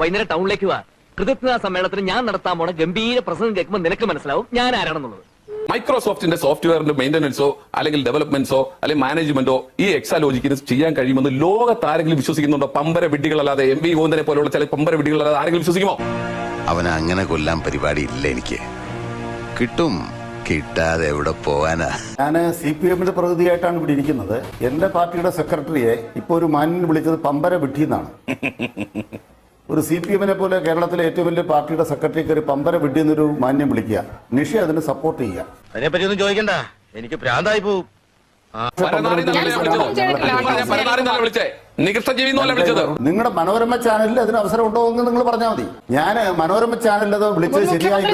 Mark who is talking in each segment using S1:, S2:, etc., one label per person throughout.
S1: വൈകുന്നേരം ടൗണിലേക്ക് വാ. കൃതജ്ഞതാ സമ്മേളനത്തിന് ഞാൻ നടത്താൻ പോണ ഗംഭീര പ്രസംഗം കേൾക്കുമ്പോൾ നിനക്ക് മനസ്സിലാവും ഞാൻ ആരാണെന്നുള്ളത്.
S2: മൈക്രോസോഫ്റ്റിന്റെ സോഫ്റ്റ്വെയറിന്റെ മെയിന്റനൻസോ അല്ലെങ്കിൽ ഡെവലപ്മെന്റ്സോ അല്ലെങ്കിൽ മാനേജ്മെന്റോ ഈ എക്സാലോജിക്കിന് ചെയ്യാൻ കഴിയുമെന്ന് ലോകത്താരെങ്കിലും വിശ്വസിക്കുന്നുണ്ടോ? പമ്പര വിഡ്ഢികളല്ലാതെ എം വി ഗോവിന്ദനെ പോലുള്ള ചില പമ്പര വിഡ്ഢികളല്ലാതെ ആരെങ്കിലും വിശ്വസിക്കുമോ?
S3: അവനെ അങ്ങനെ കൊല്ലാൻ പരിപാടി ഇല്ല എനിക്ക്. കിട്ടും. കിട്ടാതെ എവിടെ പോവാനാ?
S4: ഞാൻ സി പി എമ്മിന്റെ പ്രതിനിധിയായിട്ടാണ് ഇവിടെ ഇരിക്കുന്നത്. എന്റെ പാർട്ടിയുടെ സെക്രട്ടറിയെ ഇപ്പൊ ഒരു മാന്യൻ വിളിച്ചത് പമ്പര വിട്ടിന്നാണ് എന്നാണ് ഒരു സി പി എമ്മിനെ പോലെ കേരളത്തിലെ ഏറ്റവും വലിയ പാർട്ടിയുടെ സെക്രട്ടറി ഒരു പമ്പര വിഡ്ഢി എന്നൊരു മാന്യം വിളിക്കുക. നിഷ അതിന് സപ്പോർട്ട് ചെയ്യുക.
S5: അതിനെപ്പറ്റി ഒന്നും ചോദിക്കണ്ട. എനിക്ക് ഭ്രാന്തായി പോവും.
S4: നിങ്ങളുടെ മനോരമ ചാനലിൽ അതിന് അവസരം ഉണ്ടോ എന്ന് നിങ്ങൾ പറഞ്ഞാൽ മതി. ഞാൻ മനോരമ ചാനലിൽ അത് വിളിച്ചത് ശരിയായി.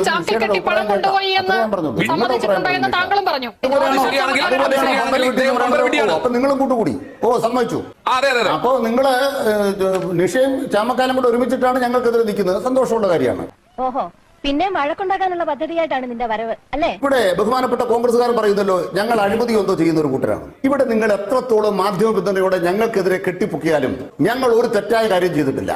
S4: അപ്പൊ നിങ്ങളും കൂട്ടുകൂടി. ഓ സമ്മതിച്ചു. അപ്പൊ നിങ്ങൾ നിഷയും ചാമക്കാലം കൂടെ ഒരുമിച്ചിട്ടാണ് ഞങ്ങൾക്കെതിരെ നിൽക്കുന്നത്. സന്തോഷമുള്ള കാര്യമാണ്.
S6: ഓഹോ. പിന്നെ വഴക്കുണ്ടാക്കാനുള്ള പദ്ധതിയായിട്ടാണ് നിന്റെ വരവ് അല്ലേ?
S4: ഇവിടെ ബഹുമാനപ്പെട്ട കോൺഗ്രസ്സുകാർ പറയുന്നല്ലോ ഞങ്ങൾ അഴിമതി എന്തോ ചെയ്യുന്ന ഒരു കൂട്ടരാണ്. ഇവിടെ നിങ്ങൾ എത്രത്തോളം മാധ്യമ പിന്തുണയോടെ ഞങ്ങൾക്കെതിരെ കെട്ടിപ്പൊക്കിയാലും ഞങ്ങൾ ഒരു തെറ്റായ കാര്യം ചെയ്തിട്ടില്ല.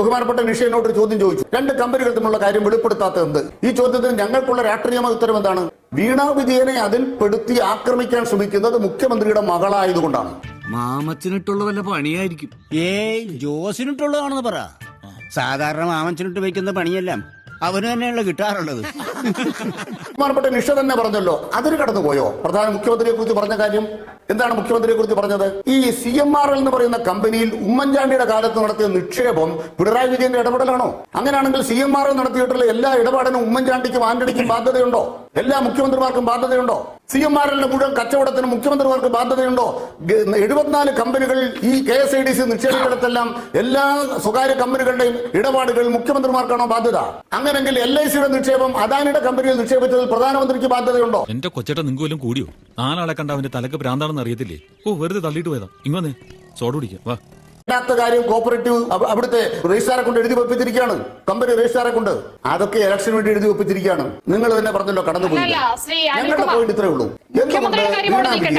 S4: ബഹുമാനപ്പെട്ട നിഷയനോട് ഒരു ചോദ്യം ചോദിച്ചു. രണ്ട് കമ്പനികൾ തമ്മിലുള്ള കാര്യം വെളിപ്പെടുത്താത്ത എന്ത്? ഈ ചോദ്യത്തിന് ഞങ്ങൾക്കുള്ള രാഷ്ട്രീയ ഉത്തരം എന്താണ്? വീണാ വിജയനെ അതിൽ പെടുത്തി ആക്രമിക്കാൻ ശ്രമിക്കുന്നത് മുഖ്യമന്ത്രിയുടെ മകളായതുകൊണ്ടാണ്.
S7: മാമച്ചിനിട്ടുള്ള വല്ല പണിയായിരിക്കും.
S8: ഏയ് ജോസിനിട്ടുള്ളതാണെന്ന് പറ. സാധാരണ മാമച്ചനിട്ട് വയ്ക്കുന്ന പണിയെല്ലാം അവന് തന്നെയുള്ള കിട്ടാറുള്ളത്.
S4: ബഹുമാനപ്പെട്ട നിഷ തന്നെ പറഞ്ഞല്ലോ അതിന് കടന്നുപോയോ? പ്രധാന മുഖ്യമന്ത്രിയെ കുറിച്ച് പറഞ്ഞ കാര്യം എന്താണ് മുഖ്യമന്ത്രിയെ കുറിച്ച് പറഞ്ഞത്? ഈ സി എം ആർ എൽ എന്ന് പറയുന്ന കമ്പനിയിൽ ഉമ്മൻചാണ്ടിയുടെ കാലത്ത് നടത്തിയ നിക്ഷേപം പിണറായി വിജയന്റെ ഇടപെടലാണോ? അങ്ങനെയാണെങ്കിൽ സി എം ആർ എൽ നടത്തിയിട്ടുള്ള എല്ലാ ഇടപാടിനും ഉമ്മൻചാണ്ടിക്കും ആന്റണിക്കും ബാധ്യതയുണ്ടോ? എല്ലാ മുഖ്യമന്ത്രിമാർക്കും ബാധ്യതയുണ്ടോ? സി എം ആർ എല്ലിന്റെ മുഴുവൻ കച്ചവടത്തിന് മുഖ്യമന്ത്രിമാർക്ക് ബാധ്യതയുണ്ടോ? എഴുപത്തിനാല് കമ്പനികൾ ഈ K S I D C നിക്ഷേപിച്ചിടത്തെല്ലാം എല്ലാ സ്വകാര്യ കമ്പനികളുടെയും ഇടപാടുകൾ മുഖ്യമന്ത്രിമാർക്കാണോ ബാധ്യത? അങ്ങനെങ്കിൽ എൽ ഐ സിയുടെ നിക്ഷേപം അദാനിയുടെ കമ്പനിയിൽ നിക്ഷേപിച്ചതിൽ പ്രധാനമന്ത്രിക്ക് ബാധ്യതയുണ്ടോ?
S9: എന്റെ കൊച്ചേട്ട വല്ലതും കൂടിയോ? നാലാളെ കണ്ട അവന്റെ തലക്ക് ഭ്രാന്താണെന്ന് അറിയത്തില്ലേ? ഓ വെറുതെ തള്ളിയിട്ട് പോയതാ. ഇങ്ങനെ സോഡ് പിടിക്കാം വാ.
S4: ഇല്ലാത്ത കാര്യം കോപ്പറേറ്റീവ് അവ- അവിടുത്തെ രജിസ്ട്രാറെ കൊണ്ട് എഴുതി വെപ്പിച്ചിരിക്കുകയാണ്. കമ്പനി രജിസ്ട്രാറെ കൊണ്ട്. അതൊക്കെ ഇലക്ഷന് വേണ്ടി എഴുതി വെപ്പിച്ചിരിക്കുകയാണ്. നിങ്ങൾ തന്നെ പറഞ്ഞല്ലോ കടന്നുപോയി ഞങ്ങളുടെ. പോയിന്റ് ഇത്രേ ഉള്ളൂ.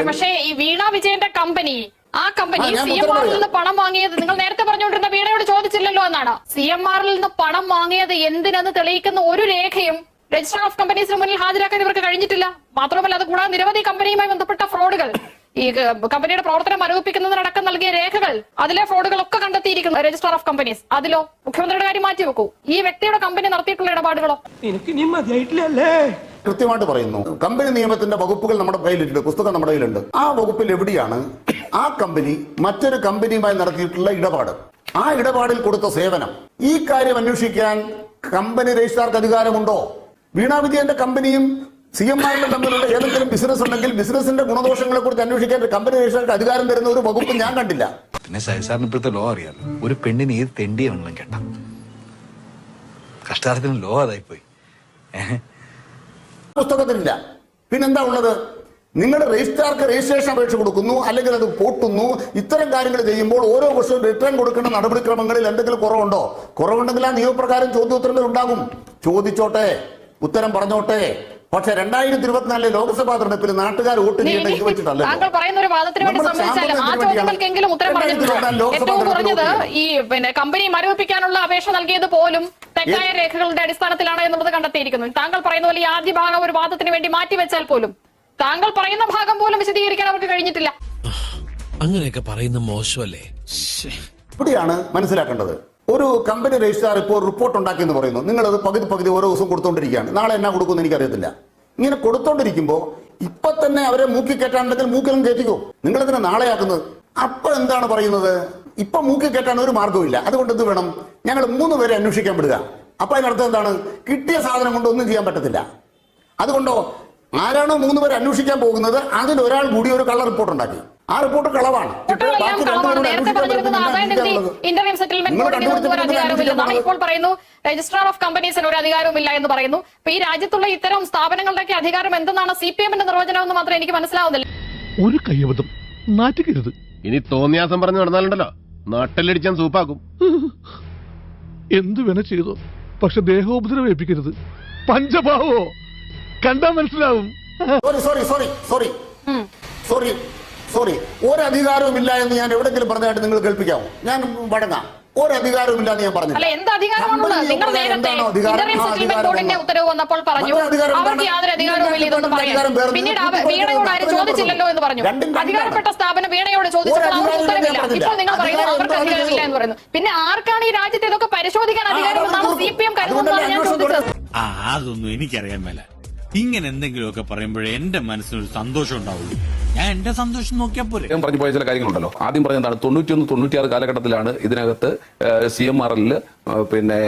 S10: പക്ഷേ ഈ വീണ വിജയന്റെ കമ്പനി ആ കമ്പനി സി എം ആറിൽ നിന്ന് പണം വാങ്ങിയത് നിങ്ങൾ നേരത്തെ പറഞ്ഞുകൊണ്ടിരുന്ന വീണയോട് ചോദിച്ചില്ലല്ലോ എന്നാണ്. സി എം ആറിൽ നിന്ന് പണം വാങ്ങിയത് എന്തിനെന്ന് തെളിയിക്കുന്ന ഒരു രേഖയും രജിസ്റ്റർ ഓഫ് കമ്പനീസിന് മുന്നിൽ ഹാജരാക്കാൻ ഇവർക്ക് കഴിഞ്ഞിട്ടില്ല. മാത്രമല്ല അത് കൂടാതെ നിരവധി കമ്പനിയുമായി ബന്ധപ്പെട്ട ഫ്രോഡുകൾ ഈ കമ്പനിയുടെ പ്രവർത്തനം മരവിപ്പിക്കുന്നതിനടക്കം നൽകിയ രേഖകൾ അതിലെ ഫ്രോഡുകളൊക്കെ കണ്ടെത്തിയിരിക്കുന്നു രജിസ്ട്രാർ ഓഫ് കമ്പനീസ് അതിലോ? മുഖ്യമന്ത്രിയുടെ കാര്യം മാറ്റി വെക്കൂ. ഈ വ്യക്തിയുടെ കമ്പനി നടത്തിയിട്ടുള്ള ഇടപാടുകളോ?
S4: എനിക്ക് കൃത്യമായിട്ട് പറയുന്നു. കമ്പനി നിയമത്തിന്റെ വകുപ്പുകൾ നമ്മുടെ കയ്യിലുണ്ട് പുസ്തകം നമ്മുടെ കയ്യിലുണ്ട്. ആ വകുപ്പിൽ എവിടെയാണ് ആ കമ്പനി മറ്റൊരു കമ്പനിയുമായി നടത്തിയിട്ടുള്ള ഇടപാട്? ആ ഇടപാടിൽ കൊടുത്ത സേവനം. ഈ കാര്യം അന്വേഷിക്കാൻ കമ്പനി രജിസ്ട്രാർക്ക് അധികാരമുണ്ടോ? വീണാ വിജയന്റെ കമ്പനിയും സി എം ആറിന്റെ തമ്മിലുള്ള ഏതെങ്കിലും ബിസിനസ് ഉണ്ടെങ്കിൽ ബിസിനസിന്റെ ഗുണദോഷങ്ങളെ കുറിച്ച് അന്വേഷിക്കാൻ ഒരു കമ്പനി രജിസ്ട്രാർക്ക് അധികാരം തരുന്ന ഒരു വകുപ്പ് ഞാൻ കണ്ടില്ല.
S3: പിന്നെ സാറിന് ഇപ്പോഴത്തെ ലോ അറിയാലോ? ഒരു പെണ്ണിന് ഏത് തെണ്ടിയെ വേണമെങ്കിലും കേട്ട. കഷ്ടാർത്ഥത്തിന് ലോ അതായിപ്പോയി. ഏഹ്
S4: പുസ്തകത്തിലില്ല. പിന്നെന്താ ഉള്ളത്? നിങ്ങൾ രജിസ്ട്രാർക്ക് രജിസ്ട്രേഷൻ അപേക്ഷ കൊടുക്കുന്നു അല്ലെങ്കിൽ അത് പൊട്ടുന്നു ഇത്തരം കാര്യങ്ങൾ ചെയ്യുമ്പോൾ ഓരോ വർഷവും റിട്ടേൺ കൊടുക്കുന്ന നടപടിക്രമങ്ങളിൽ എന്തെങ്കിലും കുറവുണ്ടോ? കുറവുണ്ടെങ്കിൽ ആ നിയമപ്രകാരം ചോദ്യോത്തരങ്ങൾ ഉണ്ടാകും. ചോദിച്ചോട്ടെ ഉത്തരം പറഞ്ഞോട്ടെ. പക്ഷെ രണ്ടായിരത്തി ഇരുപത്തിനാലിലെ ലോക്സഭാ തെരഞ്ഞെടുപ്പിൽ നാട്ടുകാർ വോട്ട് ചെയ്യേണ്ട ഇത് വെച്ചിട്ടല്ല
S10: താങ്കൾ പറയുന്ന ഒരു വാദത്തിന് വേണ്ടി ആ ചോദ്യങ്ങൾക്കെങ്കിലും ഉത്തരം പറഞ്ഞിട്ടുണ്ടോ ഏറ്റവും കുറഞ്ഞത് ഈ പിന്നെ കമ്പനി മരവിപ്പിക്കാനുള്ള അപേക്ഷ നൽകിയത് പോലും തെറ്റായ രേഖകളുടെ അടിസ്ഥാനത്തിലാണ് എന്നുള്ളത് കണ്ടെത്തിയിരിക്കുന്നു. താങ്കൾ പറയുന്ന പോലെ ഈ ആദ്യ ഭാഗം ഒരു വാദത്തിന് വേണ്ടി മാറ്റി വെച്ചാൽ പോലും താങ്കൾ പറയുന്ന ഭാഗം പോലും വിശദീകരിക്കാൻ അവർക്ക് കഴിഞ്ഞിട്ടില്ല.
S7: അങ്ങനെയൊക്കെ പറയുന്ന മോശമല്ലേ?
S4: ഇവിടെയാണ് മനസ്സിലാക്കേണ്ടത്. ഒരു കമ്പനി രജിസ്ട്രാർ ഇപ്പോൾ റിപ്പോർട്ട് ഉണ്ടാക്കി എന്ന് പറയുന്നു. നിങ്ങൾ അത് പകുതി പകുതി ഓരോ ദിവസം കൊടുത്തോണ്ടിരിക്കുകയാണ്. നാളെ എന്നാ കൊടുക്കുമെന്ന് എനിക്കറിയത്തില്ല. ഇങ്ങനെ കൊടുത്തോണ്ടിരിക്കുമ്പോൾ ഇപ്പൊ തന്നെ അവരെ മൂക്കി കയറ്റാണ്ടെങ്കിൽ മൂക്കിലും കയറ്റിക്കോ. നാളെ ആക്കുന്നത് അപ്പൊ എന്താണ് പറയുന്നത്? ഇപ്പൊ മൂക്കി കയറ്റാൻ ഒരു മാർഗമില്ല അതുകൊണ്ട് എന്ത് വേണം? ഞങ്ങൾ മൂന്ന് പേരെ അന്വേഷിക്കാൻ വിടുക. അപ്പൊ അതിനർത്ഥം എന്താണ്? കിട്ടിയ സാധനം കൊണ്ട് ഒന്നും ചെയ്യാൻ പറ്റത്തില്ല. അതുകൊണ്ടോ? ആരാണോ മൂന്ന് പേരെ അന്വേഷിക്കാൻ പോകുന്നത്? അതിൽ ഒരാൾ കൂടി ഒരു കള്ള റിപ്പോർട്ട് ഉണ്ടാക്കി. ആ റിപ്പോർട്ട് കളവാണ്.
S10: ഇന്റർവ്യൂ സെറ്റിൽമെന്റ് ഇപ്പോൾ പറയുന്നു രജിസ്ട്രാർ ഓഫ് കമ്പനീസിന് ഒരു അധികാരവുമില്ല എന്ന് പറയുന്നു. അപ്പൊ ഈ രാജ്യത്തുള്ള ഇത്തരം സ്ഥാപനങ്ങളുടെയൊക്കെ അധികാരം എന്തെന്നാണ് സി പി എമ്മിന്റെ നിർവചനം എന്ന് മാത്രം എനിക്ക് മനസ്സിലാവുന്നില്ല.
S9: ഒരു കയ്യബദ്ധം. നാറ്റുകരുത്.
S5: ഇനി തോന്നിയാസം പറഞ്ഞു നടന്നാലുണ്ടല്ലോ. നാട്ടിലടിച്ചാൻ സൂപ്പാക്കും.
S9: എന്തു വേണ ചെയ്തോ? പക്ഷെ ദേഹോപദ്രവം ഏൽപ്പിക്കരുത്. പഞ്ചഭാവോ? കണ്ടാ മനസ്സിലാവും.
S4: Sorry sorry sorry sorry sorry sorry ഒരധികാരവും ഇല്ല എന്ന് ഞാൻ എവിടെങ്കിലും പറഞ്ഞായിട്ട് നിങ്ങൾ കേൾപ്പിക്കാമോ? ഞാൻ വഴങ്ങാം. ഒരധികാരവുമില്ല എന്ന് ഞാൻ പറഞ്ഞു
S10: അല്ല എന്ത് അധികാരമാണുള്ളത് നിങ്ങൾ നേരത്തെ ഇന്റർവ്യൂ സെറ്റിൽമെന്റ് ബോർഡിന്റെ ഉത്തരവ് വന്നപ്പോൾ പറഞ്ഞു അവർക്ക്
S4: എന്താണ്?
S10: യാതൊരു അധികാരവും ഇല്ല ഇതൊന്നും പറയാൻ പിന്നീട് വീണയോട് ആരും ചോദിച്ചില്ലല്ലോ എന്ന് പറഞ്ഞു. അധികാരപ്പെട്ട സ്ഥാപനം വീണയോട് ചോദിച്ചപ്പോൾ അവർക്ക് ഉത്തരവില്ല. ഇപ്പോൾ നിങ്ങൾ
S4: പറയുന്നത്
S10: അവർക്ക് അധികാരമില്ല എന്ന് പറയുന്നു. പിന്നെ ആർക്കാണ് ഈ രാജ്യത്തെ ഇതൊക്കെ പരിശോധിക്കാൻ അധികാരം എന്നാണ് സി പി എം കരുതുന്നതാണ് ഞാൻ ചോദിച്ചത്
S7: ആ അതൊന്നും എനിക്കറിയാൻ മേല. ഇങ്ങനെ എന്തെങ്കിലുമൊക്കെ പറയുമ്പോഴേ എന്റെ മനസ്സിനൊരു സന്തോഷം ഉണ്ടാവുള്ളൂ. ഞാൻ എന്റെ സന്തോഷം നോക്കിയാൽ പോരെ.
S2: ഞാൻ പറഞ്ഞു പോയ ചില കാര്യങ്ങളുണ്ടല്ലോ. ആദ്യം പറഞ്ഞതാണ് തൊണ്ണൂറ്റിയൊന്ന് തൊണ്ണൂറ്റിയാറ് കാലഘട്ടത്തിലാണ് ഇതിനകത്ത് സി എം ആർ എല്ലിൽ പിന്നെ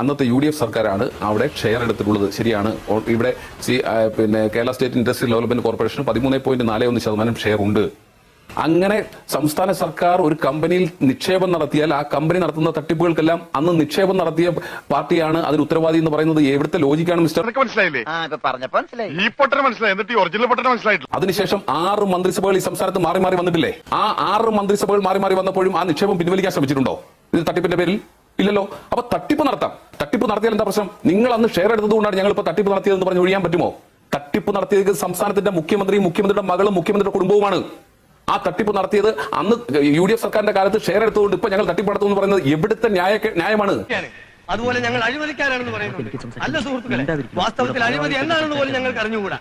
S2: അന്നത്തെ യു ഡി എഫ് സർക്കാരാണ് അവിടെ ഷെയർ എടുത്തിട്ടുള്ളത്. ശരിയാണ്. ഇവിടെ സി പിന്നെ Kerala State Industrial Development Corporation പതിമൂന്ന് പോയിന്റ് നാല് ഒന്ന് ശതമാനം ഷെയർ ഉണ്ട്. അങ്ങനെ സംസ്ഥാന സർക്കാർ ഒരു കമ്പനിയിൽ നിക്ഷേപം നടത്തിയാൽ ആ കമ്പനി നടത്തുന്ന തട്ടിപ്പുകൾക്കെല്ലാം അന്ന് നിക്ഷേപം നടത്തിയ പാർട്ടിയാണ് അതിന് ഉത്തരവാദി എന്ന് പറയുന്നത്. എവിടുത്തെ ലോജിക്കാണ് മിസ്റ്റർ
S11: മനസ്സിലായില്ലേ? ഈ പൊട്ടന് മനസ്സിലായി. എന്നിട്ട് ഈ ഒറിജിനൽ പൊട്ടന് മനസ്സിലായിട്ടില്ല.
S2: അതിനുശേഷം ആറ് മന്ത്രിസഭകൾ ഈ സംസ്ഥാനത്ത് മാറി മാറി വന്നിട്ടില്ലേ? ആ ആറ് മന്ത്രിസഭകൾ മാറി മാറി വന്നപ്പോഴും ആ നിക്ഷേപം പിൻവലിക്കാൻ ശ്രമിച്ചിട്ടുണ്ടോ? ഇത് തട്ടിപ്പിന്റെ പേരിൽ? ഇല്ലല്ലോ. അപ്പൊ തട്ടിപ്പ് നടത്താം. തട്ടിപ്പ് നടത്തിയാൽ എന്താ പ്രശ്നം? നിങ്ങൾ അന്ന് ഷെയർ എടുത്തതുകൊണ്ടാണ് ഞങ്ങൾ ഇപ്പൊ തട്ടിപ്പ് നടത്തിയതെന്ന് പറഞ്ഞ് ഒഴിയാൻ പറ്റുമോ? തട്ടിപ്പ് നടത്തിയത് സംസ്ഥാനത്തിന്റെ മുഖ്യമന്ത്രിയും മുഖ്യമന്ത്രിയുടെ മകളും മുഖ്യമന്ത്രിയുടെ കുടുംബവുമാണ്. ആ തട്ടിപ്പ് നടത്തിയത് അന്ന് യു ഡി എഫ് സർക്കാരിന്റെ കാലത്ത് ഷെയർ എടുത്തുകൊണ്ട് ഇപ്പൊ ഞങ്ങൾ തട്ടിപ്പ് നടത്തും എന്ന് പറയുന്നത് എവിടുത്തെ ന്യായ ന്യായമാണ്?
S1: അതുപോലെ ഞങ്ങൾ അഴിമതിക്കാരാണെന്ന് പറയുന്നുണ്ട്. അല്ല സുഹൃത്തുക്കളെ വാസ്തവത്തിൽ അഴിമതി എന്താണെന്ന് പോലും ഞങ്ങൾക്ക് അറിഞ്ഞുകൂടാ.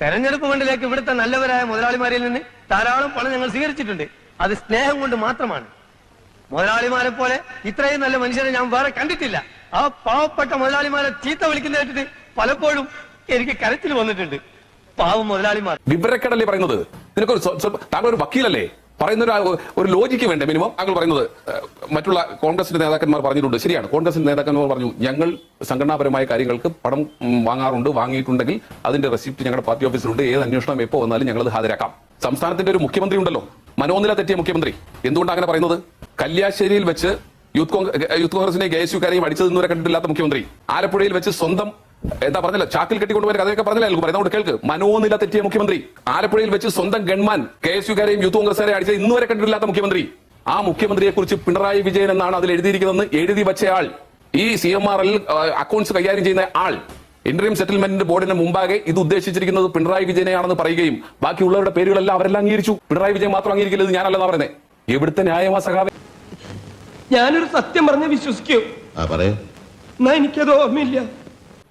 S1: തെരഞ്ഞെടുപ്പ് ഫണ്ടിലേക്ക് ഇവിടുത്തെ നല്ലവരായ മുതലാളിമാരിൽ നിന്ന് ധാരാളം പണം ഞങ്ങൾ സ്വീകരിച്ചിട്ടുണ്ട്. അത് സ്നേഹം കൊണ്ട് മാത്രമാണ്. മുതലാളിമാരെ പോലെ ഇത്രയും നല്ല മനുഷ്യരെ ഞാൻ വേറെ കണ്ടിട്ടില്ല. ആ പാവപ്പെട്ട മുതലാളിമാരെ ചീത്ത വിളിക്കുന്ന കേട്ടിട്ട് പലപ്പോഴും എനിക്ക് കരച്ചിൽ വന്നിട്ടുണ്ട്. പാവം മുതലാളിമാർ.
S2: വിവരക്കടലി പറയുന്നത് നിനക്കൊരു താങ്കൾ ഒരു വക്കീലല്ലേ? പറയുന്ന ഒരു ലോജിക്ക് വേണ്ടേ മിനിമം? താങ്കൾ പറയുന്നത് മറ്റുള്ള കോൺഗ്രസിന്റെ നേതാക്കന്മാർ പറഞ്ഞിട്ടുണ്ട്. ശരിയാണ്. കോൺഗ്രസിന്റെ നേതാക്കന്മാർ പറഞ്ഞു ഞങ്ങൾ സംഘടനാപരമായ കാര്യങ്ങൾക്ക് പണം വാങ്ങാറുണ്ട് വാങ്ങിയിട്ടുണ്ടെങ്കിൽ അതിന്റെ റെസിപ്റ്റ് ഞങ്ങളുടെ പാർട്ടി ഓഫീസിലുണ്ട്. ഏത് അന്വേഷണം എപ്പോ വന്നാലും ഞങ്ങൾ അത് ഹാജരാക്കാം. സംസ്ഥാനത്തിന്റെ ഒരു മുഖ്യമന്ത്രി ഉണ്ടല്ലോ. മനോനില തെറ്റിയ മുഖ്യമന്ത്രി. എന്തുകൊണ്ടാണ് അങ്ങനെ പറയുന്നത്? കല്യാശ്ശേരിയിൽ വെച്ച് യൂത്ത് കോൺഗ്രസ് യൂത്ത് കോൺഗ്രസിനെ കെ എസ് യുക്കാരെയും അടിച്ചത് ഇന്നുവരെ കണ്ടിട്ടില്ലാത്ത മുഖ്യമന്ത്രി. ആലപ്പുഴയിൽ വെച്ച് സ്വന്തം എന്താ പറഞ്ഞില്ല? ചാക്കിൽ കെട്ടിക്കൊണ്ടുപോയ കഥയൊക്കെ പറഞ്ഞില്ല? അയാൾക്ക് പറയുന്നത്? കേൾക്ക്. മനോനില തെറ്റിയ മുഖ്യമന്ത്രി. ആലപ്പുഴയിൽ വെച്ച് സ്വന്തം ഗൺമാൻ കെ എസ് യുക്കാരെയും യൂത്ത് കോൺഗ്രസുകാരെയും അടിച്ചത് ഇന്നുവരെ കണ്ടിട്ടില്ലാത്ത മുഖ്യമന്ത്രി. ആ മുഖ്യമന്ത്രിയെ കുറിച്ച് പിണറായി വിജയൻ എന്നാണ് അതിൽ എഴുതിയിരിക്കുന്നതെന്ന് എഴുതി വെച്ചയാൾ ഈ C M R L accounts കൈകാര്യം ചെയ്യുന്ന ആൾ. ഇന്റർവ്യൂ സെറ്റിൽമെന്റ് ബോർഡിന് മുമ്പാകെ ഇത് ഉദ്ദേശിച്ചിരിക്കുന്നത് പിണറായി വിജയനെയാണെന്ന് പറയുകയും ബാക്കിയുള്ളവരുടെ പേരുകളെല്ലാം അവരെല്ലാം അംഗീകരിച്ചു. പിണറായി വിജയൻ മാത്രം അംഗീകരിക്കില്ല ഇത് ഞാനല്ലെന്നാ പറയുന്നത് എവിടുത്തെ ന്യായമാ സഖാവെ?
S1: ഞാനൊരു സത്യം പറഞ്ഞ് വിശ്വസിക്കൂ. എനിക്കത് ഓർമ്മയില്ല.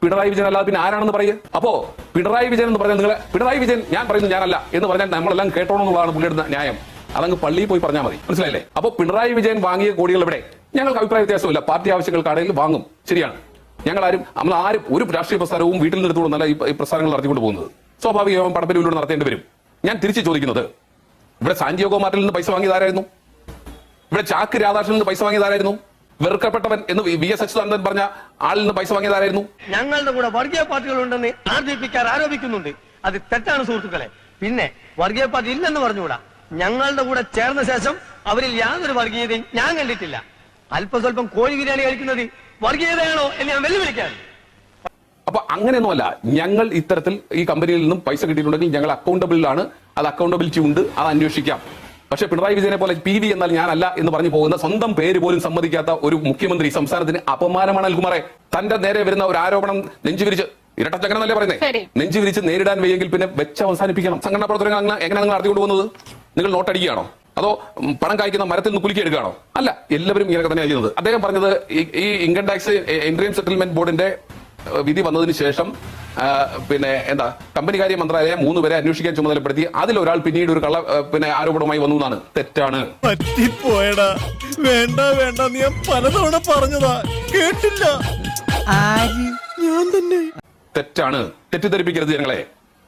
S2: പിണറായി വിജയൻ അല്ലാതെ പിന്നെ ആരാണെന്ന് പറയുക അപ്പോ പിണറായി വിജയൻ എന്ന് പറഞ്ഞാൽ നിങ്ങൾ പിണറായി വിജയൻ ഞാൻ പറയുന്നു ഞാനല്ല എന്ന് പറഞ്ഞാൽ നമ്മളെല്ലാം കേട്ടോണം എന്നുള്ളതാണ് പുള്ളിയുടെ ന്യായം. അതങ്ങ് പള്ളിയിൽ പോയി പറഞ്ഞാൽ മതി. മനസ്സിലായില്ലേ? അപ്പൊ പിണറായി വിജയൻ വാങ്ങിയ കോടികൾ എവിടെ? ഞങ്ങൾക്ക് അഭിപ്രായ വ്യത്യാസമില്ല. പാർട്ടി ആവശ്യങ്ങൾക്കാണെങ്കിൽ വാങ്ങും. ശരിയാണ്. ഞങ്ങൾ ആരും നമ്മൾ ആരും ഒരു രാഷ്ട്രീയ പ്രസ്ഥാനവും വീട്ടിൽ നിന്നെടുത്തുകൊണ്ടല്ല ഈ ഈ പ്രസ്ഥാനങ്ങൾ നടത്തിക്കൊണ്ട് പോകുന്നത്. സ്വാഭാവികമായും പടപ്പിലൂടെ നടത്തേണ്ടി വരും. ഞാൻ തിരിച്ചു ചോദിക്കുന്നത് ഇവിടെ സാന്റിയോഗോ മാർട്ടിൽ നിന്ന് പൈസ വാങ്ങിയതാരായിരുന്നു? ഇവിടെ ചാക്ക് രാധാകൃഷ്ണൻ നിന്ന് പൈസ വാങ്ങിയതാരായിരുന്നു? വെറുക്കപ്പെട്ടവൻ എന്ന് വി എസ് അച്യുതാനന്ദൻ പറഞ്ഞ ആളിൽ നിന്ന് പൈസ വാങ്ങിയതാരായിരുന്നു
S1: ഞങ്ങളുടെ കൂടെ വർഗീയ പാർട്ടികൾ ഉണ്ടെന്ന് ഡി പിക്കാർ ആരോപിക്കുന്നുണ്ട്. അത് തെറ്റാണ് സുഹൃത്തുക്കളെ. പിന്നെ വർഗീയ പാർട്ടി ഇല്ലെന്ന് പറഞ്ഞുകൂടാ? ഞങ്ങളുടെ കൂടെ ചേർന്ന ശേഷം അവരിൽ യാതൊരു വർഗീയതയും ഞാൻ കണ്ടിട്ടില്ല. അല്പം സ്വല്പം കോഴി ബിരിയാണി കഴിക്കുന്നത് വർഗീയതയാണോ എന്ന് ഞാൻ വെല്ലുവിളിക്കാൻ
S2: അപ്പൊ അങ്ങനെയൊന്നുമല്ല. ഞങ്ങൾ ഇത്തരത്തിൽ ഈ കമ്പനിയിൽ നിന്നും പൈസ കിട്ടിയിട്ടുണ്ടെങ്കിൽ ഞങ്ങൾ അക്കൗണ്ടബിളിലാണ് അത് അക്കൗണ്ടബിലിറ്റി ഉണ്ട്. അത് അന്വേഷിക്കാം. പക്ഷെ പിണറായി വിജയനെ പോലെ പി വി എന്നാൽ ഞാനല്ല എന്ന് പറഞ്ഞു പോകുന്ന സ്വന്തം പേര് പോലും സമ്മതിക്കാത്ത ഒരു മുഖ്യമന്ത്രി സംസ്ഥാനത്തിന് അപമാനമാണ് അൽകുമാറെ. തന്റെ നേരെ വരുന്ന ഒരു ആരോപണം നെഞ്ചുവിരിച്ച് ഇരട്ടച്ചക്കനെന്നല്ലേ
S10: ശരി.
S2: പറയുന്നത് നെഞ്ചുവിരിച്ച് നേരിടാൻ വയ്യെങ്കിൽ പിന്നെ വെച്ച് അവസാനിപ്പിക്കണം. സംഘടനാ പ്രവർത്തനങ്ങൾ എങ്ങനെ നിങ്ങൾ നടത്തിക്കൊണ്ട് പോകുന്നത് നിങ്ങൾ നോട്ടടിക്കുകയാണോ? അതോ പണം കായ്ക്കുന്ന മരത്തിൽ നിന്ന് കുലുക്കി എടുക്കുകയാണോ? അല്ല എല്ലാവരും ഇങ്ങനെ തന്നെയാണ് ചെയ്യുന്നത്. അദ്ദേഹം പറഞ്ഞത് ഈ- ഇൻകം ടാക്സ് ഇന്ത്യൻ സെറ്റിൽമെന്റ് ബോർഡിന്റെ വിധി വന്നതിന് ശേഷം പിന്നെ എന്താ കമ്പനി കാര്യ മന്ത്രാലയം മൂന്ന് പേരെ അന്വേഷിക്കാൻ ചുമതലപ്പെടുത്തി. അതിലൊരാൾ പിന്നീട് ഒരു കള്ള പിന്നെ ആരോപണവുമായി വന്നു എന്നാണ്. തെറ്റാണ്.
S7: പറ്റിപ്പോയടാ. വേണ്ട വേണ്ട നീ ഞാൻ പലതവണ പറഞ്ഞതാ. കേട്ടില്ല. ഞാൻ തന്നെ.
S2: തെറ്റാണ്. തെറ്റിദ്ധരിപ്പിക്കരുത് ഞങ്ങളെ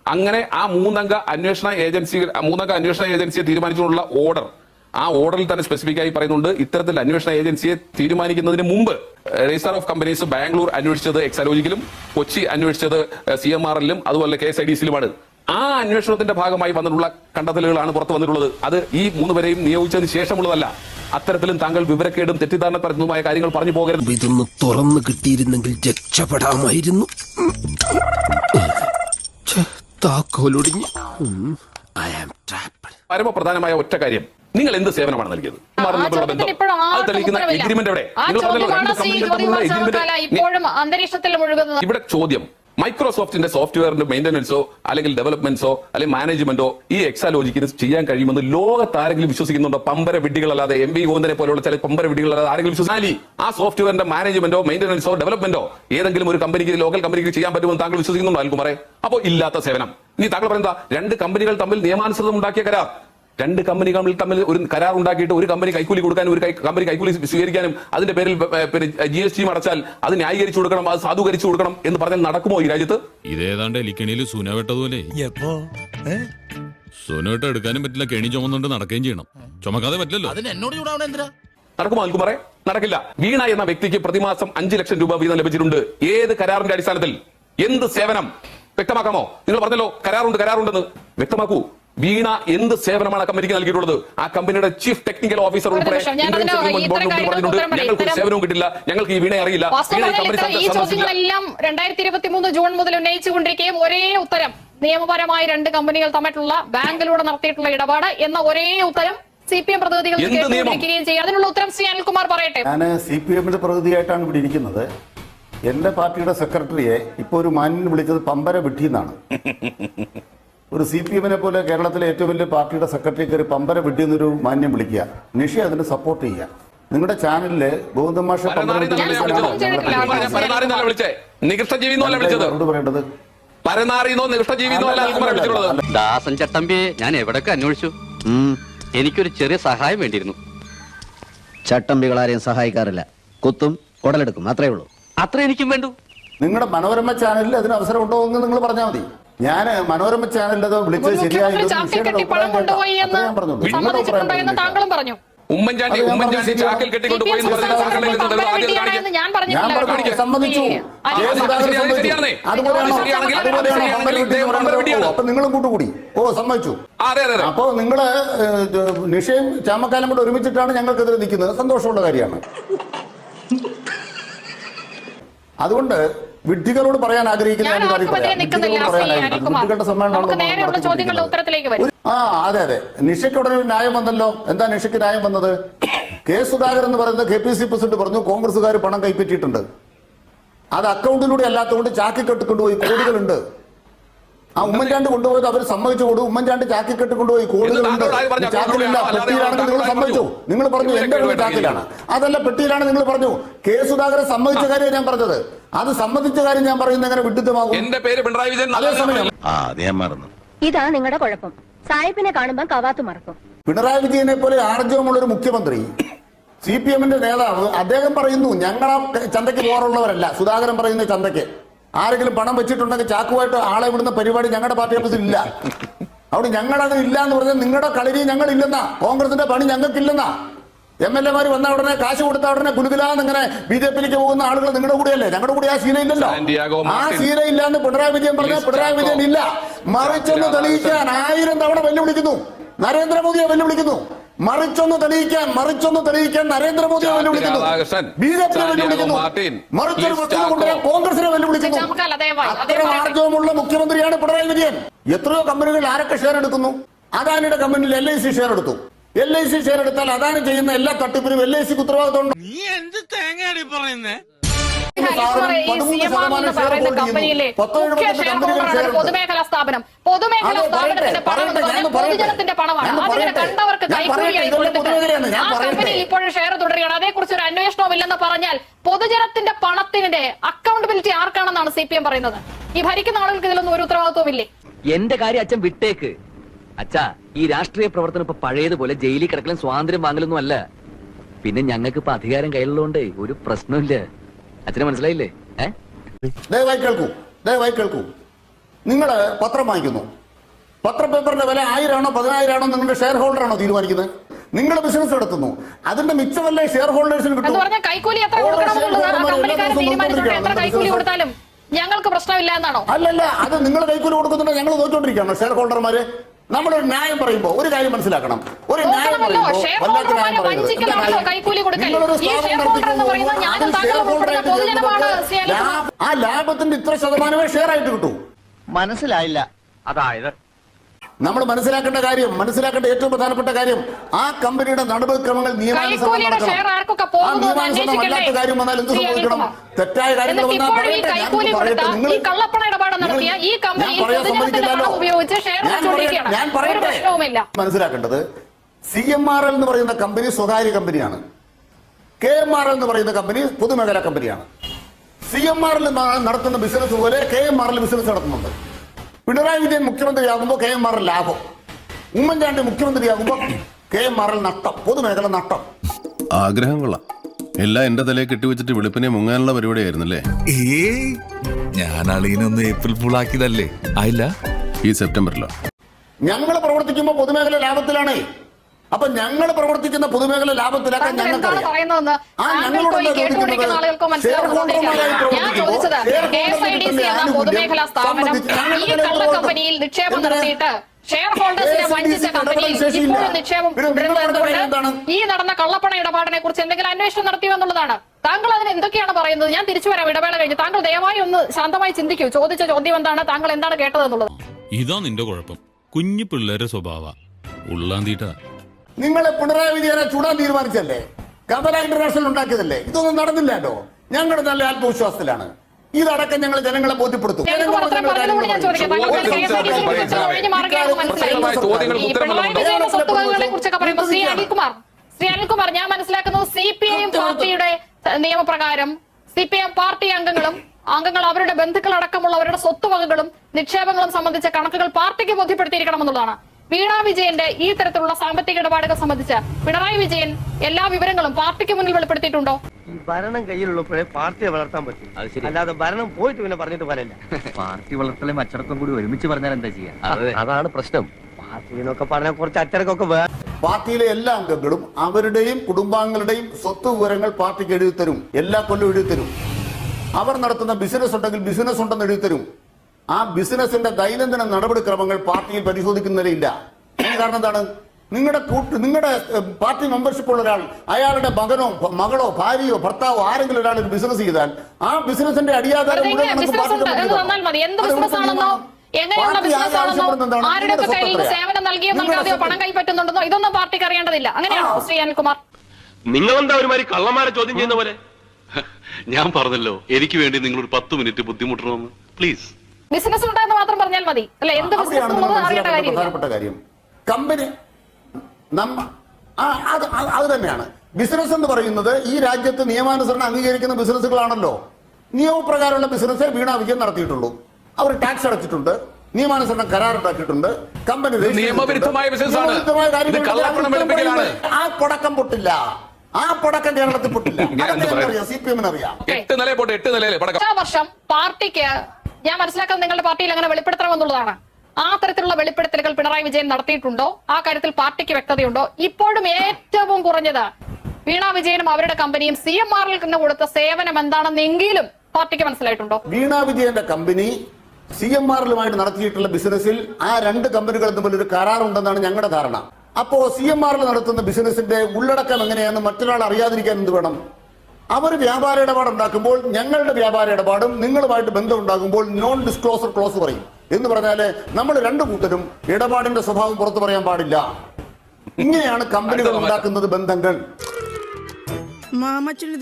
S2: അങ്ങനെ ആ മൂന്നംഗ അന്വേഷണ ഏജൻസി മൂന്നംഗ അന്വേഷണ ഏജൻസിയെ തീരുമാനിച്ചുകൊണ്ടുള്ള ഓർഡർ ആ ഓർഡറിൽ തന്നെ സ്പെസിഫിക് ആയി പറയുന്നുണ്ട്. ഇത്തരത്തിൽ അന്വേഷണ ഏജൻസിയെ തീരുമാനിക്കുന്നതിന് മുമ്പ് രജിസ്റ്റർ ഓഫ് കമ്പനീസ് ബാംഗ്ലൂർ അന്വേഷിച്ചത് എക്സാലോജിക്കലും കൊച്ചി അന്വേഷിച്ചത് സി എം ആർ എല്ലും അതുപോലെ കെ എസ് ഐ ഡി സിയിലുമാണ്. ആ അന്വേഷണത്തിന്റെ ഭാഗമായി വന്നിട്ടുള്ള കണ്ടെത്തലുകളാണ് പുറത്തു വന്നിട്ടുള്ളത്. അത് ഈ മൂന്ന് പേരെയും നിയോഗിച്ചതിന് ശേഷമുള്ളതല്ല. അത്തരത്തിലും താങ്കൾ വിവരക്കേടും തെറ്റിദ്ധാരണ പരത്തുന്നതുമായ കാര്യങ്ങൾ പറഞ്ഞു പോകരുത്.
S7: ഇതൊന്ന് തുറന്നു കിട്ടിയിരുന്നെങ്കിൽ രക്ഷപ്പെടാമായിരുന്നു.
S2: പരമപ്രധാനമായ ഒറ്റ കാര്യം. നിങ്ങൾ എന്ത് സേവനമാണ് നൽകിയത്? അത് തെളിയിക്കുന്ന എഗ്രിമെന്റ് എവിടെ? ഇവിടെ ചോദ്യം. മൈക്രോസോഫ്റ്റിന്റെ സോഫ്റ്റ്വെയറിന്റെ മെയിന്റനൻസോ അല്ലെങ്കിൽ ഡെവലപ്മെന്റ്സോ അല്ലെങ്കിൽ മാനേജ്മെന്റോ ഈ എക്സാലോജിക്കിന് ചെയ്യാൻ കഴിയുമെന്ന് ലോകത്താരെങ്കിലും വിശ്വസിക്കുന്നുണ്ടോ? പമ്പര വിഡ്ഢികളല്ലാതെ എം വി ഗോവിന്ദനെ പോലെയുള്ള ചില പമ്പര വിഡ്ഢികളല്ലാതെ ആരെങ്കിലും വിശ്വസിച്ചാലി ആ സോഫ്റ്റ്വെയറിന്റെ മാനേജ്മെന്റോ മെയിന്റനൻസോ ഡെവലപ്മെന്റോ ഏതെങ്കിലും ഒരു കമ്പനിക്ക് ലോക്കൽ കമ്പനിക്ക് ചെയ്യാൻ പറ്റുമെന്ന് താങ്കൾ വിശ്വസിക്കുന്നുണ്ടോ അൽകുമാറെ? അപ്പോൾ ഇല്ലാത്ത സേവനം. ഇനി താങ്കൾ പറയുന്നത് രണ്ട് കമ്പനികൾ തമ്മിൽ നിയമാനുസൃതം ഉണ്ടാക്കിയ കരാർ. രണ്ട് കമ്പനികൾ തമ്മിൽ ഒരു കരാർ ഉണ്ടാക്കിയിട്ട് ഒരു കമ്പനി കൈക്കൂലി കൊടുക്കാനും ഒരു കമ്പനി കൈക്കൂലി സ്വീകരിക്കാനും അതിന്റെ പേരിൽ പിന്നെ ജി എസ് ടി അടച്ചാൽ അത് ന്യായീകരിച്ചു കൊടുക്കണം അത് സാധൂകരിച്ചു കൊടുക്കണം എന്ന് പറഞ്ഞാൽ നടക്കുമോ ഈ രാജ്യത്ത്?
S9: ഇതേതാണ്ട് എലിക്കണിയിൽ സുന വെട്ടതുപോലെ.
S7: എപ്പോ?
S9: സുന വെട്ട എടുക്കാനും പറ്റില്ല കെണി ചുമന്നുകൊണ്ട് നടക്കുകയും ചെയ്യണം. ചുമക്കാതെ പറ്റില്ലല്ലോ.
S7: അതിന് എന്നോട് ചൂടാവണ എന്തിനാ?
S2: നടക്കുമോ അൽകുമാറെ നടക്കില്ല. വീണ എന്ന വ്യക്തിക്ക് പ്രതിമാസം അഞ്ചു ലക്ഷം രൂപ വീതം ലഭിച്ചിട്ടുണ്ട്. ഏത് കരാറിന്റെ അടിസ്ഥാനത്തിൽ? എന്ത് സേവനം? വ്യക്തമാക്കാമോ? നിങ്ങൾ പറഞ്ഞല്ലോ കരാറുണ്ട് കരാറുണ്ടെന്ന്. വ്യക്തമാക്കൂ. വീണ എന്ത് സേവനമാണ് ആ കമ്പനിക്ക് നൽകിയിട്ടുള്ളത്? ആ കമ്പനിയുടെ ചീഫ് ടെക്നിക്കൽ ഓഫീസർ ഉൾപ്പെടെ. ഞങ്ങൾക്ക് സേവനവും കിട്ടില്ല. ഞങ്ങൾക്ക് ഈ വീണ അറിയില്ല. ഈ കമ്പനി
S10: ഇത്തരം ഈ ചോദ്യങ്ങളെല്ലാം രണ്ടായിരത്തി ഇരുപത്തി മൂന്ന് ജൂൺ മുതൽ ഉന്നയിച്ചുകൊണ്ടിരിക്കുകയും ഒരേ ഉത്തരം നിയമപരമായി രണ്ട് കമ്പനികൾ തമ്മിലുള്ള ബാങ്കിലൂടെ നടത്തിയിട്ടുള്ള ഇടപാട് എന്ന ഒരേ ഉത്തരം സി പി എം പ്രതിനിധികൾ? കേട്ടുകൊണ്ടിരിക്കുകയും ചെയ്യും. അതിനുള്ള ഉത്തരം ശ്രീ അനിൽകുമാർ പറയട്ടെ.
S4: ഞാൻ സി പി എമ്മിന്റെ പ്രതിനിധിയായിട്ടാണ് ഇവിടെ ഇരിക്കുന്നത്. എന്റെ പാർട്ടിയുടെ സെക്രട്ടറിയെ ഇപ്പൊ ഒരു മാന്യൻ വിളിച്ചത് പമ്പര വിട്ടിന്നാണ്. എന്നാണ് ഒരു സി പി എമ്മിനെ പോലെ കേരളത്തിലെ ഏറ്റവും വലിയ പാർട്ടിയുടെ സെക്രട്ടറി കയറി പമ്പര വിട്ടി എന്നൊരു മാന്യം വിളിക്കുക. നിഷി അതിന് സപ്പോർട്ട് ചെയ്യുക. നിങ്ങളുടെ ചാനലിൽ ഗോവിന്ദ മാഷ പമ്പര
S2: പരനാറി
S4: വിഡ്ഢി
S2: എന്നല്ല
S4: വിളിച്ചതാണോ
S2: വിളിച്ചത്.
S10: ചെയ്തിട്ടില്ല.
S4: ഞങ്ങളുടെ
S2: ഞാൻ പരനാറി എന്നല്ല വിളിച്ചേ നികൃഷ്ടജീവി എന്നല്ല വിളിച്ചത്.
S4: അവരോട് പറയേണ്ടത്?
S2: പരനാറിന്നോ നികൃഷ്ടജീവിന്നോ അല്ല അൽകുമാറെ വിളിച്ചിട്ടുള്ളത്
S12: ദാസൻ ചട്ടമ്പിയെ ഞാൻ എവിടൊക്കെ അന്വേഷിച്ചു? എനിക്കൊരു ചെറിയ സഹായം വേണ്ടിയിരുന്നു.
S8: ചട്ടമ്പികൾ ആരെയും സഹായിക്കാറില്ല. കുത്തും ഉടലെടുക്കും അത്രേ ഉള്ളൂ.
S12: അത്ര എനിക്കും വേണ്ടു.
S4: നിങ്ങളുടെ മനോരമ ചാനലിൽ അതിന് അവസരം ഉണ്ടോ എന്ന് നിങ്ങൾ പറഞ്ഞാൽ മതി. ഞാൻ മനോരമ ചാനലിന്റെ വിളിച്ചത്
S10: ശരിയായി
S2: ഉമ്മൻചാണ്ടി. ചാക്കിൽ
S4: നിങ്ങളും കൂട്ടുകൂടി. ഓ സമ്മതിച്ചു. അപ്പോ നിങ്ങൾ നിഷയും ചാമക്കാലം കൂടെ ഒരുമിച്ചിട്ടാണ് ഞങ്ങൾക്കെതിരെ നിൽക്കുന്നത്. സന്തോഷമുള്ള കാര്യമാണ്. അതുകൊണ്ട് വിഡ്ഢികളോട് പറയാൻ ആഗ്രഹിക്കുന്ന ആ അതെ അതെ. നിഷയ്ക്ക് ഉടനെ ന്യായം വന്നല്ലോ. എന്താ നിഷയ്ക്ക് ന്യായം വന്നത്? കെ സുധാകരൻ എന്ന് പറയുന്നത് കെ പി സി പ്രസിഡന്റ് പറഞ്ഞു കോൺഗ്രസുകാർ പണം കൈപ്പറ്റിയിട്ടുണ്ട്. അത് അക്കൗണ്ടിലൂടെ അല്ലാത്തതുകൊണ്ട് ചാക്കി കെട്ടിക്കൊണ്ടുപോയി കോടികളുണ്ട്. ആ ഉമ്മൻചാണ്ടി കൊണ്ടുപോയത് അവർ സമ്മതിച്ചു കൊടുക്കും ഉമ്മൻചാണ്ടി ചാക്കി കെട്ടിക്കൊണ്ടുപോയി കോടികളുണ്ട്
S2: താങ്കളോട് ആര് പറഞ്ഞു?
S4: ചാക്കിലില്ല പെട്ടിയിലാണെങ്കിൽ നിങ്ങൾ സമ്മതിച്ചു. നിങ്ങൾ പറഞ്ഞു എന്റെ വീട് ചാക്കിലാണ്. അതല്ല പെട്ടിയിലാണ് നിങ്ങൾ പറഞ്ഞു. കെ സുധാകരൻ സമ്മതിച്ച കാര്യം ഞാൻ പറഞ്ഞത്. അത് സംബന്ധിച്ച കാര്യം ഞാൻ പറയുന്നത് എങ്ങനെ വിട്ടുത്തമാകും
S2: എന്റെ പേര് പിണറായി വിജയൻ
S4: അതേസമയം
S3: ആ ഞാൻ മറന്നു.
S6: ഇതാ നിങ്ങളുടെ കുഴപ്പം. സാഹിബിനെ കാണുമ്പോൾ കവാത്ത് മറക്കും.
S4: പിണറായി വിജയനെ പോലെ ആർജവമുള്ള ഒരു മുഖ്യമന്ത്രി സി പി എമ്മിന്റെ നേതാവ് അദ്ദേഹം പറയുന്നു ഞങ്ങളാ ചന്തയ്ക്ക് പോകാറുള്ളവരല്ല. സുധാകരൻ പറയുന്ന ചന്തയ്ക്ക്. ആരെങ്കിലും പണം വെച്ചിട്ടുണ്ടെങ്കിൽ ചാക്കുമായിട്ട് ആളെ വിടുന്ന പരിപാടി ഞങ്ങളുടെ പാർട്ടി ഓഫീസിൽ ഇല്ല. അവിടെ ഞങ്ങളത് ഇല്ല എന്ന് പറഞ്ഞാൽ നിങ്ങളുടെ കളരി ഞങ്ങൾ ഇല്ലെന്നാ കോൺഗ്രസിന്റെ പണി ഞങ്ങൾക്കില്ലെന്നാ. എം എൽ എമാർ വന്ന ഉടനെ കാശ് കൊടുത്ത ഉടനെ കുലുകുലാന്ന് ഇങ്ങനെ ബി ജെ പിയിലേക്ക് പോകുന്ന ആളുകൾ നിങ്ങളുടെ കൂടെയല്ലേ? ഞങ്ങളുടെ കൂടെ ആ ശീല ഇല്ലല്ലോ. ആ. ഇല്ല എന്ന് പിണറായി വിജയൻ പറഞ്ഞാൽ പിണറായി വിജയൻ ഇല്ല. മറിച്ചൊന്ന് തെളിയിക്കാൻ ആയിരം തവണ വെല്ലുവിളിക്കുന്നു. നരേന്ദ്രമോദിയെ വെല്ലുവിളിക്കുന്നു. മറിച്ചൊന്ന് തെളിയിക്കാൻ മറിച്ചൊന്ന് തെളിയിക്കാൻ നരേന്ദ്രമോദിയെ വെല്ലുവിളിക്കുന്നു. ബി ജെ പിയെ വെല്ലുവിളിക്കുന്നു. മറിച്ചൊരു
S2: പ്രശ്നം
S4: കൊണ്ടുവരാൻ കോൺഗ്രസിനെ വെല്ലുവിളിക്കുന്നു.
S10: അത്ര
S4: അത്തരം. ആർജവമുള്ള മുഖ്യമന്ത്രിയാണ് പിണറായി വിജയൻ. എത്രയോ കമ്പനികൾ ആരൊക്കെ ഷെയർ എടുക്കുന്നു? അദാനിയുടെ കമ്പനിയിൽ എൽ ഐ സി ഷെയർ എടുത്തു. എൽ ഐ സി ഷെയർ എടുത്താൽ അദാനി ചെയ്യുന്ന എല്ലാ തട്ടിപ്പിനും എൽ ഐ സിക്ക് ഉത്തരവാദിത്തമുണ്ട്
S7: നീ എന്ത് തേങ്ങയാണ് പറയുന്നേ?
S10: പൊതുമേഖലാ സ്ഥാപനം. പൊതുമേഖലാ സ്ഥാപനത്തിന്റെ പണം എന്ന് പറഞ്ഞാൽ പൊതുജനത്തിന്റെ പണമാണ്. അതിനെ കണ്ടവർക്ക് കൈക്കൂലിയായി കൊടുത്തിട്ട്
S4: ഞാൻ
S10: ആ കമ്പനിയിൽ ഇപ്പോഴും ഷെയർ തുടരുകയാണ്. അതേക്കുറിച്ച് ഒരു അന്വേഷണവും ഇല്ലെന്ന് പറഞ്ഞാൽ പൊതുജനത്തിന്റെ പണത്തിന്റെ അക്കൗണ്ടബിലിറ്റി ആർക്കാണെന്നാണ് സി പി എം പറയുന്നത്. ഈ ഭരിക്കുന്ന ആളുകൾക്ക് ഇതിലൊന്നും ഒരു ഉത്തരവാദിത്വം ഇല്ലേ
S12: എന്റെ കാര്യം അച്ഛൻ വിട്ടേക്ക്. അച്ഛാ ഈ രാഷ്ട്രീയ പ്രവർത്തനം ഇപ്പൊ പഴയതുപോലെ ജയിലിൽ കിടക്കലും സ്വാതന്ത്ര്യം വാങ്ങലൊന്നും അല്ല. പിന്നെ ഞങ്ങൾക്ക് ഇപ്പൊ അധികാരം കയ്യിലുള്ളതുകൊണ്ട് ഒരു പ്രശ്നമില്ല അച്ഛനെ മനസ്സിലായില്ലേ?
S4: ദയവായി കേൾക്കൂ ദയവായി കേൾക്കൂ. നിങ്ങൾ പത്രം വാങ്ങിക്കുന്നു. പത്ര പത്രപേപ്പറിന്റെ വില ആയിരമാണോ പതിനായിരമാണോ നിങ്ങളുടെ ഷെയർ ഹോൾഡർ ആണോ തീരുമാനിക്കുന്നത്? നിങ്ങൾ ബിസിനസ് നടത്തുന്നു അതിന്റെ മിച്ചമല്ലേ ഷെയർ ഹോൾഡേഴ്സിന്
S10: എന്ന്
S4: കിട്ടും
S10: ഞങ്ങൾക്ക് പ്രശ്നമില്ല എന്നാണോ?
S4: അല്ലല്ല അത് നിങ്ങൾ കൈക്കൂലി കൊടുക്കുന്നുണ്ടോ ഞങ്ങൾ നോക്കിക്കൊണ്ടിരിക്കുകയാണോ. ഷെയർ ഹോൾഡർമാര് നമ്മളൊരു ന്യായം പറയുമ്പോൾ ഒരു കാര്യം മനസ്സിലാക്കണം. ഒരു ന്യായം പറയുമ്പോൾ വല്ലാത്ത ന്യായം പറയുന്നത് ആ ലാഭത്തിന്റെ ഇത്ര ശതമാനമേ ഷെയർ ആയിട്ട് കിട്ടൂ.
S12: മനസ്സിലായില്ല.
S11: അതായത്
S4: നമ്മൾ മനസ്സിലാക്കേണ്ട കാര്യം മനസ്സിലാക്കേണ്ട ഏറ്റവും പ്രധാനപ്പെട്ട കാര്യം ആ കമ്പനിയുടെ നടപടിക്രമങ്ങൾ നിയമാനുസരണം അല്ലാത്ത
S10: അന്വേഷിക്കണ്ടേ?
S4: കാര്യം വന്നാൽ എന്ത് സംഭവിക്കണം? തെറ്റായ കാര്യങ്ങൾ വന്നാൽ പറയട്ടെ. നിങ്ങൾ ഞാൻ പറയാൻ സമ്മതിക്കില്ലല്ലോ. ഞാൻ മനസ്സിലാക്കേണ്ടത് സി എം ആർ എൽ എന്ന് പറയുന്ന കമ്പനി സ്വകാര്യ കമ്പനിയാണ്. കെ എം ആർ എൽ എന്ന് പറയുന്ന കമ്പനി പൊതുമേഖലാ കമ്പനിയാണ്. സി എം ആർ എൽ നടത്തുന്ന ബിസിനസ് പോലെ K M R L business നടത്തുന്നുണ്ട്. പിണറായി വിജയൻ മുഖ്യമന്ത്രിയാകുമ്പോൾ കെ എം ആർ ലാഭം. ഉമ്മൻചാണ്ടി മുഖ്യമന്ത്രിയാകുമ്പോൾ കെ എം ആർ നഷ്ടം. പൊതുമേഖല നഷ്ടം.
S5: ആഗ്രഹം കൊള്ളാം. എല്ലാം എന്റെ തലയെ കെട്ടിവെച്ചിട്ട് വെളുപ്പിനെ മുങ്ങാനുള്ള പരിപാടിയായിരുന്നല്ലേ?
S9: ഏ ഞാൻ അളീനൊന്ന് ഏപ്രിൽ ഫുൾ ആക്കിയതല്ലേ? ആയില്ല?
S5: ഈ സെപ്റ്റംബറിലോ?
S4: ഞങ്ങൾ പ്രവർത്തിക്കുമ്പോൾ പൊതുമേഖല ലാഭത്തിലാണ്. അപ്പൊ ഞങ്ങൾ പ്രവർത്തിക്കുന്ന പൊതുമേഖല ലാഭത്തിലാക്കാൻ
S10: ഞങ്ങൾക്ക് കമ്പനിയിൽ നിക്ഷേപം നടത്തിയിട്ട് ഷെയർ ഹോൾഡേഴ്സിനെ വഞ്ചിച്ച കമ്പനിയിൽ ഇപ്പോഴും നിക്ഷേപം തുടരുന്നതുകൊണ്ട് ഈ നടന്ന കള്ളപ്പണ ഇടപാടിനെ കുറിച്ച് എന്തെങ്കിലും അന്വേഷണം നടത്തിയോ എന്നുള്ളതാണ്. താങ്കൾ അതിന് എന്തൊക്കെയാണ് പറയുന്നത്? ഞാൻ തിരിച്ചു വരാം. ഇടവേള കഴിഞ്ഞ് താങ്കൾ ദയവായി ഒന്ന് ശാന്തമായി ചിന്തിക്കൂ. ചോദിച്ച ചോദ്യം എന്താണ്? താങ്കൾ എന്താണ് കേട്ടത് എന്നുള്ളത്
S9: ഇതാ നിന്റെ കുഴപ്പം. കുഞ്ഞു പിള്ളേരുടെ സ്വഭാവ. ഉള്ളാന്തീട്ടാ
S4: നിങ്ങളെ പിണറായി വിജയനെ ചൂടാൻ തീരുമാനിച്ചല്ലേ? കബല ഇന്റർനാഷണൽ ഉണ്ടാക്കിയതല്ലേ? ഇതൊന്നും നടന്നില്ലല്ലോ ഞങ്ങളുടെ നല്ല ആത്മവിശ്വാസത്തിലാണ്. ഇതടക്കം ഞങ്ങൾ ജനങ്ങളെ ബോധ്യപ്പെടുത്തും.
S10: ശ്രീ അനിൽകുമാർ ഞാൻ മനസ്സിലാക്കുന്നത് സി പി ഐ എം പാർട്ടിയുടെ നിയമപ്രകാരം സി പി എം പാർട്ടി അംഗങ്ങളും അംഗങ്ങൾ അവരുടെ ബന്ധുക്കളടക്കമുള്ളവരുടെ സ്വത്തുവകകളും നിക്ഷേപങ്ങളും സംബന്ധിച്ച കണക്കുകൾ പാർട്ടിക്ക് ബോധ്യപ്പെടുത്തിയിരിക്കണമെന്നുള്ളതാണ് വീണ വിജയന്റെ ഈ തരത്തിലുള്ള സാമ്പത്തിക ഇടപാടുകൾ സംബന്ധിച്ച് പിണറായി വിജയൻ എല്ലാ വിവരങ്ങളും പാർട്ടിക്ക് മുന്നിൽ വെളിപ്പെടുത്തിയിട്ടുണ്ടോ?
S1: ഈ ഭരണം കയ്യിലുള്ളപ്പോഴേ പാർട്ടിയെ വളർത്താൻ പറ്റും. അല്ലാതെ ഭരണം പോയിട്ട് പിന്നെ പറഞ്ഞിട്ട് പറയില്ല
S12: പാർട്ടി വളർത്തലും അച്ചടക്കം കൂടി ഒരുമിച്ച് പറഞ്ഞാൽ എന്താ ചെയ്യാ?
S1: അതാണ് പ്രശ്നം. പാർട്ടിന്നൊക്കെ പറഞ്ഞാൽ കുറച്ച് അച്ചടക്കമൊക്കെ വേറെ
S4: പാർട്ടിയിലെ എല്ലാ അംഗങ്ങളും അവരുടെയും കുടുംബാംഗങ്ങളുടെയും സ്വത്ത് വിവരങ്ങൾ പാർട്ടിക്ക് എഴുതി തരും എല്ലാ കൊല്ലം എഴുതി തരും അവർ നടത്തുന്ന ബിസിനസ് ഉണ്ടെങ്കിൽ ബിസിനസ് ഉണ്ടെന്ന് എഴുതി തരും ആ ബിസിനസിന്റെ ദൈനംദിന നടപടിക്രമങ്ങൾ പാർട്ടിയിൽ പരിശോധിക്കുന്നതിലില്ല കാരണം എന്താണ്? നിങ്ങളുടെ കൂട്ട് നിങ്ങളുടെ പാർട്ടി മെമ്പർഷിപ്പ് ഉള്ള ഒരാൾ അയാളുടെ മകനോ മകളോ ഭാര്യയോ ഭർത്താവോ ആരെങ്കിലും ഒരാൾ ഒരു ബിസിനസ് ചെയ്താൽ ആ ബിസിനസിന്റെ അടിയാധാരം
S10: ബിസിനസ് ആണെന്നോ? എങ്ങനെയുള്ള
S4: പാർട്ടി
S10: ബിസിനസ് ആണെന്നോ? ആരുടെ കയ്യിൽ സേവനം നൽകിയോ?
S4: നിങ്ങളുടെ
S10: നൽകാതെയോ പണം കൈപ്പറ്റുന്നുണ്ടെന്നോ ഇതൊന്നും പാർട്ടിക്ക് അറിയേണ്ടതില്ല. അങ്ങനെയാണോ ശ്രീ അനിൽകുമാർ?
S11: നിങ്ങളെന്താ ഒരുമാതിരി കള്ളന്മാരെ ചോദ്യം ചെയ്യുന്ന പോലെ?
S13: ഞാൻ പറഞ്ഞല്ലോ എനിക്ക് വേണ്ടി നിങ്ങൾ ഒരു പത്ത് മിനിറ്റ് ബുദ്ധിമുട്ടണമെന്ന്. പ്ലീസ്
S10: ബിസിനസ് ഉണ്ടെന്ന് മാത്രം പറഞ്ഞാൽ മതി. അല്ല? എന്ത് ബിസിനസ് അറിയേണ്ട കാര്യമില്ല.
S4: കാര്യം. കമ്പനി അത് തന്നെയാണ്. ബിസിനസ് എന്ന് പറയുന്നത് ഈ രാജ്യത്ത് നിയമാനുസരണം അംഗീകരിക്കുന്ന ബിസിനസ്സുകളാണല്ലോ നിയമപ്രകാരമുള്ള ബിസിനസ്സേ വീണ വിജയം നടത്തിയിട്ടുള്ളൂ. അവർ ടാക്സ് അടച്ചിട്ടുണ്ട് നിയമാനുസരണം കരാറുണ്ടാക്കിയിട്ടുണ്ട് കമ്പനി
S2: നിയമവിരുദ്ധമായ ബിസിനസ്സാണ്.
S4: ആ പടക്കം പൊട്ടില്ല. ആ പടക്കം കേരളത്തിൽ പൊട്ടില്ല. സി പി എമ്മിന് അറിയാം?
S2: എട്ട് നില പോട്ടെ എട്ട് നിലയിലെ പടക്കം.
S10: വർഷാ വർഷം പാർട്ടിക്ക് ഞാൻ മനസ്സിലാക്കുന്നത് നിങ്ങളുടെ പാർട്ടിയിൽ അങ്ങനെ വെളിപ്പെടുത്തണമെന്നുള്ളതാണ്. ആ തരത്തിലുള്ള വെളിപ്പെടുത്തലുകൾ പിണറായി വിജയൻ നടത്തിയിട്ടുണ്ടോ? ആ കാര്യത്തിൽ പാർട്ടിക്ക് വ്യക്തതയുണ്ടോ? ഇപ്പോഴും ഏറ്റവും കുറഞ്ഞത് വീണ വിജയനും അവരുടെ കമ്പനിയും സി എം ആറിൽ നിന്ന് കൊടുത്ത സേവനം എന്താണെന്നെങ്കിലും പാർട്ടിക്ക് മനസ്സിലായിട്ടുണ്ടോ?
S4: വീണ വിജയന്റെ കമ്പനി സി എം ആറിലുമായിട്ട് നടത്തിയിട്ടുള്ള ബിസിനസ്സിൽ ആ രണ്ട് കമ്പനികൾ തമ്മിൽ ഒരു കരാറുണ്ടെന്നാണ് ഞങ്ങളുടെ ധാരണ. അപ്പോ സി എം ആറിൽ നടത്തുന്ന ബിസിനസിന്റെ ഉള്ളടക്കം എങ്ങനെയാണെന്ന് മറ്റൊരാൾ അറിയാതിരിക്കാൻ എന്ത് വേണം? അവർ വ്യാപാര ഇടപാട് ഉണ്ടാക്കുമ്പോൾ ഞങ്ങളുടെ വ്യാപാര ഇടപാടും നിങ്ങളുമായിട്ട് ബന്ധം ഉണ്ടാകുമ്പോൾ നോൺ ഡിസ്ക്ലോസർ ക്ലോസ് പറയും. എന്ന് പറഞ്ഞാൽ നമ്മൾ രണ്ടു കൂട്ടരും ഇടപാടിന്റെ സ്വഭാവം പുറത്തു പറയാൻ പാടില്ല. ഇങ്ങനെയാണ് കമ്പനികൾ ഉണ്ടാക്കുന്നത് ബന്ധങ്ങൾ.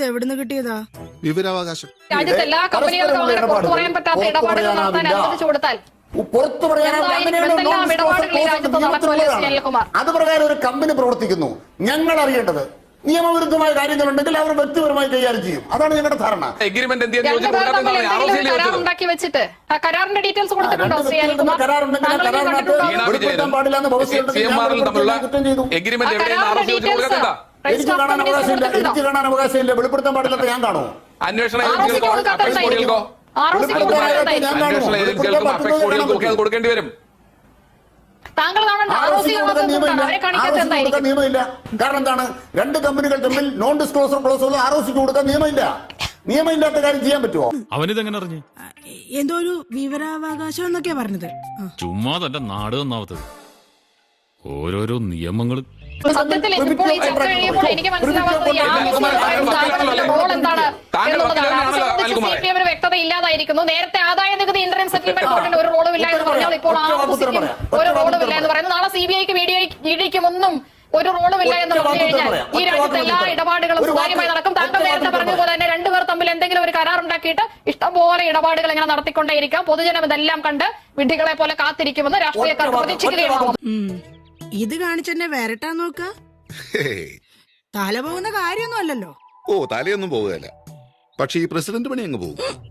S6: എവിടുന്ന് കിട്ടിയതാ?
S5: വിവരാവകാശം.
S10: രാജ്യത്തെ എല്ലാ കമ്പനികൾക്കും അങ്ങനെ പുറത്തു പറയാൻ പറ്റാത്ത ഇടപാടുകൾ നടത്താൻ അനുവദിച്ചു കൊടുത്താൽ.
S4: പുറത്തു
S10: പറയാൻ?
S4: അത് പ്രകാരം ഒരു കമ്പനി പ്രവർത്തിക്കുന്നു. ഞങ്ങൾ അറിയേണ്ടത് നിയമവിരുദ്ധമായ കാര്യങ്ങളുണ്ടെങ്കിൽ അവർ വ്യക്തിപരമായി കൈകാര്യം ചെയ്യും. അതാണ് ഞങ്ങളുടെ ധാരണ.
S2: എഗ്രിമെന്റ്
S4: എനിക്ക് കാണാൻ അവകാശമില്ല. എനിക്ക് കാണാൻ അവകാശമില്ല. വെളിപ്പെടുത്താൻ പാടില്ലാത്ത ഞാൻ കാണുമോ?
S2: അന്വേഷണ ഏജൻസികൾക്കോ അപേക്ഷ കൊടുക്കേണ്ടി വരും.
S10: താങ്കൾ
S4: നിയമമില്ല. കാരണം എന്താണ്? രണ്ട് കമ്പനികൾ തമ്മിൽ നോൺ ഡിസ്ക്ലോസർ ക്ലോസ് ഉള്ള ആർ ഒ സിക്ക് കൊടുക്കാൻ നിയമമില്ല. നിയമമില്ലാത്ത കാര്യം ചെയ്യാൻ പറ്റുമോ?
S9: അവനിതെങ്ങനെ അറിഞ്ഞു?
S6: എന്തോ ഒരു വിവരാവകാശം എന്നൊക്കെയാ പറഞ്ഞത്.
S9: ചുമ്മാ തന്റെ നാട് നന്നാവത്തത്. ഓരോരോ നിയമങ്ങൾ
S10: സത്യത്തിൽ ഇപ്പോൾ ഈ ചർച്ച കഴിയുമ്പോൾ എനിക്ക് ആവശ്യം എന്താണ് എന്നുള്ളതാണ് വ്യക്തത ഇല്ലാതായി നേരത്തെ ആദായ നികുതി ഇന്റർനെറ്റ് സെറ്റിൽമെന്റ് ബോർഡിന് ഒരു റോളും ഇല്ല എന്ന് പറഞ്ഞാൽ ഇപ്പോൾ
S4: ആ ഉത്തരം
S10: ഒരു റോളും ഇല്ല എന്ന് പറയുന്നത് നാളെ സി ബി ഐക്ക് ഇ ഡിക്കും ഒന്നും ഒരു റോളും ഇല്ല എന്ന് പറഞ്ഞു കഴിഞ്ഞാൽ ഈ രാജ്യത്തെ എല്ലാ ഇടപാടുകളും സുതാര്യമായി നടക്കും. താങ്കൾ നേരത്തെ പറഞ്ഞതുപോലെ തന്നെ രണ്ടുപേർ തമ്മിൽ എന്തെങ്കിലും ഒരു കരാർ ഉണ്ടാക്കിയിട്ട് ഇഷ്ടംപോലെ ഇടപാടുകൾ ഇങ്ങനെ നടത്തിക്കൊണ്ടേയിരിക്കാം. പൊതുജനം ഇതെല്ലാം കണ്ട് വിഡ്ഢികളെ പോലെ കാത്തിരിക്കുമെന്ന് രാഷ്ട്രീയക്കാർ പ്രതീക്ഷിക്കുകയാണ്
S14: ഇത് കാണിച്ചെന്നെ വരട്ടാ നോക്ക. തല പോകുന്ന കാര്യമൊന്നും അല്ലല്ലോ.
S11: ഓ തലയൊന്നും പോവുകയല്ല. പക്ഷെ ഈ പ്രസിഡന്റ് പണി അങ്ങ് പോകും.